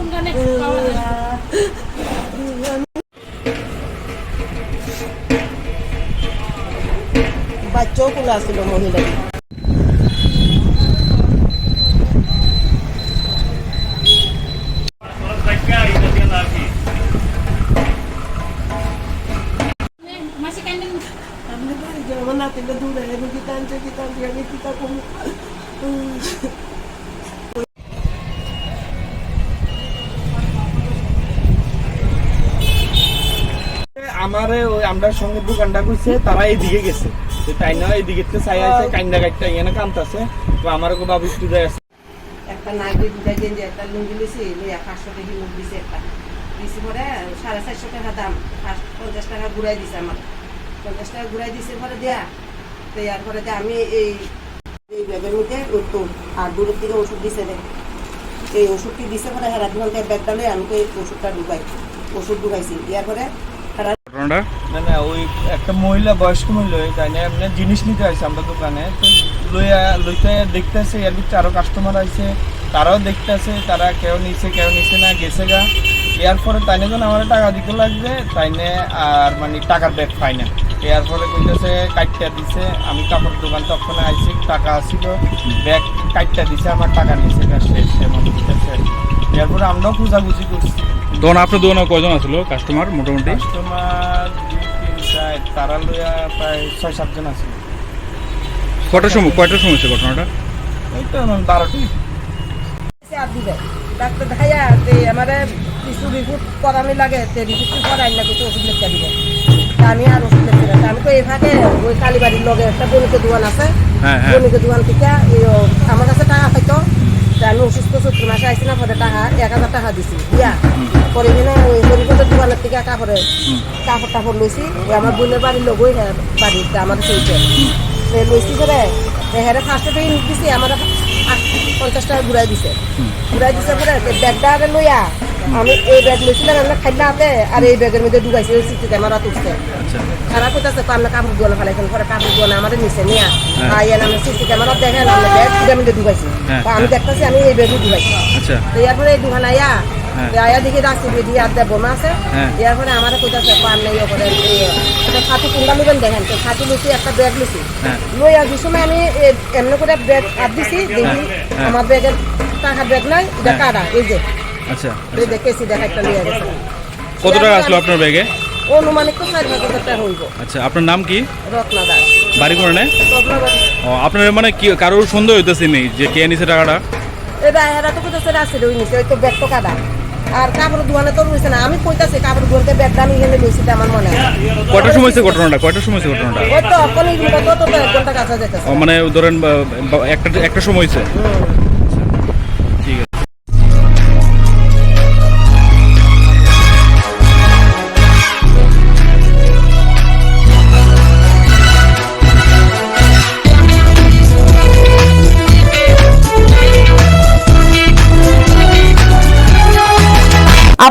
কোনখানে পাওয়া যায় বাচ্চাও কোলা ছিল মহিলা মাসি কান্দেন আমি বাড়ি যাব না থেকে দূরে আমি কি টানছে কি টানছে আমি কি তা করব আমারে ওই আমরা সঙ্গে দোকানটা করছে তারা এইদিকে গেছে। তো তাই না এইদিকে তো চাই আছে কাইন্দা কাইটা এখানে কামতাছে। তো আমার কো বাবু একটু যায় আছে একটা নাইটি দুটা গেঞ্জি একটা লুঙ্গি লিছি লইয়া পাঁচশো টাকা মুখ দিছে একটা। দিছি পরে সাড়ে চারশো টাকা দাম পাঁচ পঞ্চাশ টাকা ঘুরাই দিছে আমার। পঞ্চাশ টাকা ঘুরাই দিছে পরে দেয়া। তো ইয়ার পরে দিয়ে আমি এই এই ব্যাগের মধ্যে উত্তর আর দূরের থেকে ওষুধ দিছে রে এই ওষুধটি দিছে পরে হেরা দুখান ব্যাগ ডালে আমি এই ওষুধটা ঢুকাই ওষুধ ঢুকাইছি। ইয়ার পরে ঘটনাটা? না না ওই একটা মহিলা বয়স্ক মহিলা তাই না এমনি জিনিস নিতে আসছে আমরা দোকানে। তো লইয়া লইতে দেখতেছে এর ভিতরে আরও কাস্টমার আছে তারাও দেখতেছে তারা কেউ নিছে কেউ নিছে না গেছে গা। এর পরে তাই না যখন আমার টাকা দিতে লাগবে তাই না আর মানে টাকার ব্যাগ পাই না। এর পরে কইতেছে কাটটা দিছে। আমি কাপড় দোকান তখন আইছি টাকা ছিল ব্যাগ কাটটা দিছে আমার টাকা নিছে গা শেষ এমন দিতেছে এরপরে আমরাও খোঁজাখুঁজি করছি। দোকান আপনার দোকানে কয়জন আসলো কাস্টমার মোটামুটি? কাস্টমার তারা লইয়া প্রায় ছয় সাতজন আছে কটার সময় কয়টার সময় হচ্ছে ঘটনাটা? ওই তো বারোটি সে আর দিবে। ডাক্তার ভাইয়া তে আমারে কিছু রিপোর্ট করানো লাগে তে রিপোর্ট করাই না কিছু ওষুধ লিখতে দিবে। আমি আর ওষুধ লিখতে না। আমি তো এই ফাঁকে ওই কালীবাড়ির লগে একটা বনিকে দোকান আছে। হ্যাঁ হ্যাঁ। বনিকে দোকান থেকে আমার কাছে টাকা পাইতো তা আমি অসুস্থ না পরে টাকা এক হাজার টাকা দিছি দিয়া। পরে কিনে ওই হরিপদের দোকানের থেকে কাপড়ে কাপড় টাপড় লইছি ওই আমার বোনের বাড়ির লোক ওই হ্যাঁ বাড়িতে আমার সেইটা লইছি করে হেরে ফার্স্টে পেয়ে দিছি আমার পঞ্চাশ টাকা ঘুরাই দিছে। ঘুরাই দিছে পরে ব্যাগটা লইয়া আমি এই ব্যাগ লইছিলাম আমরা খাইলা হাতে আর এই ব্যাগের মধ্যে ঢুকাইছি ওই সিটিতে আমার উঠছে আচ্ছা খারাপ হইতেছে তো আমরা কাপড় দোয়ানো ফেলাইছেন পরে কাপড় দোয়ানো আমাদের নিচে নিয়ে। আইয়ান আমি সিসি ক্যামেরা দেখেন ব্যাগ মধ্যে ঢুকাইছি আমি। দেখতেছি আমি এই ব্যাগে ঢুকাইছি আচ্ছা তো এরপরে এই দোকান আয়া। আয়া দেখি রাখছি বেদি আর দেব বোমা আছে। এরপরে আমার কইতাছে পান নাই একটা ছাতু কুন্ডা লুবেন দেখেন তো ছাতু লুচি একটা ব্যাগ লুচি। লই আর সময় আমি এমনি করে ব্যাগ আর দিছি দেখি। আমার ব্যাগের টাকার ব্যাগ নাই এটা। কাটা এই যে আচ্ছা এই দেখেছি দেখা একটা লিয়ে গেছে। কত টাকা আসলো আপনার ব্যাগে অনুমানিক তো ষাট হাজার টাকা হইব। আচ্ছা আপনার নাম কি? রত্না দাস বাড়ি করে নেয় ও আপনার মানে কি কারোর সন্দেহ হইতেছে নেই যে কে নিছে টাকাটা? এটা এরা তো কোথাও রাস্তা ওই নিচে ওই তো ব্যাগ তো কাটা আর কাপড় দোকানে তো রয়েছে না আমি কইতাছি কাপড় দোকানকে ব্যাগটা আমি এখানে লইছি আমার মনে হয়। কয়টার সময় হচ্ছে ঘটনাটা? কয়টার সময় হচ্ছে ঘটনাটা? ওই তো অকনি কত তো এক ঘণ্টা কাছে যেতেছে মানে ধরেন একটা একটা সময় হয়েছে